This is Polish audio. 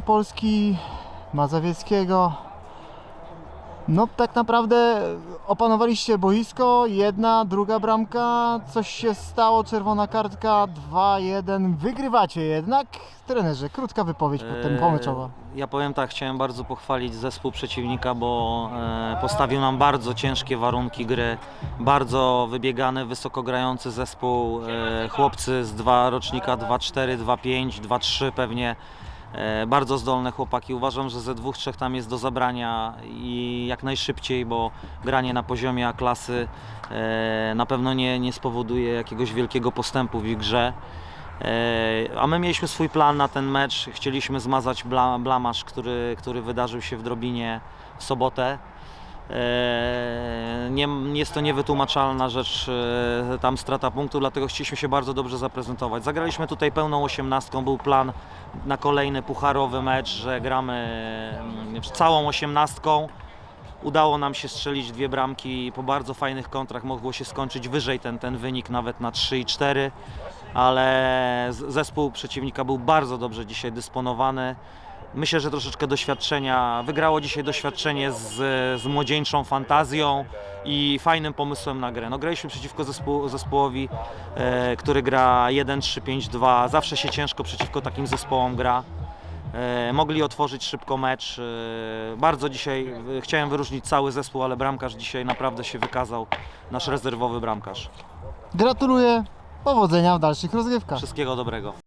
Polski, Mazowieckiego. No tak naprawdę opanowaliście boisko, jedna, druga bramka, coś się stało, czerwona kartka, 2-1, wygrywacie jednak. Trenerze, krótka wypowiedź potem Eee, pomyczowa. Ja powiem tak, chciałem bardzo pochwalić zespół przeciwnika, bo e, postawił nam bardzo ciężkie warunki gry, bardzo wybiegany, wysoko grający zespół, e, chłopcy z dwa rocznika 2-4, 2-5, 2-3 pewnie. E, bardzo zdolne chłopaki. Uważam, że ze dwóch, trzech tam jest do zabrania i jak najszybciej, bo granie na poziomie A klasy e, na pewno nie, nie spowoduje jakiegoś wielkiego postępu w ich grze. E, A my mieliśmy swój plan na ten mecz. Chcieliśmy zmazać bla, blamaż, który, który wydarzył się w Drobinie w sobotę. E, Nie, jest to niewytłumaczalna rzecz, e, tam strata punktu, dlatego chcieliśmy się bardzo dobrze zaprezentować. Zagraliśmy tutaj pełną osiemnastką, był plan na kolejny pucharowy mecz, że gramy mm, całą osiemnastką. Udało nam się strzelić dwie bramki po bardzo fajnych kontrach. Mogło się skończyć wyżej ten, ten wynik, nawet na 3 i 4, ale zespół przeciwnika był bardzo dobrze dzisiaj dysponowany. Myślę, że troszeczkę doświadczenia. Wygrało dzisiaj doświadczenie z, z młodzieńczą fantazją i fajnym pomysłem na grę. No, graliśmy przeciwko zespół, zespołowi, e, który gra 1-3-5-2. Zawsze się ciężko przeciwko takim zespołom gra. E, mogli otworzyć szybko mecz. E, bardzo dzisiaj e, chciałem wyróżnić cały zespół, ale bramkarz dzisiaj naprawdę się wykazał. Nasz rezerwowy bramkarz. Gratuluję, powodzenia w dalszych rozgrywkach. Wszystkiego dobrego.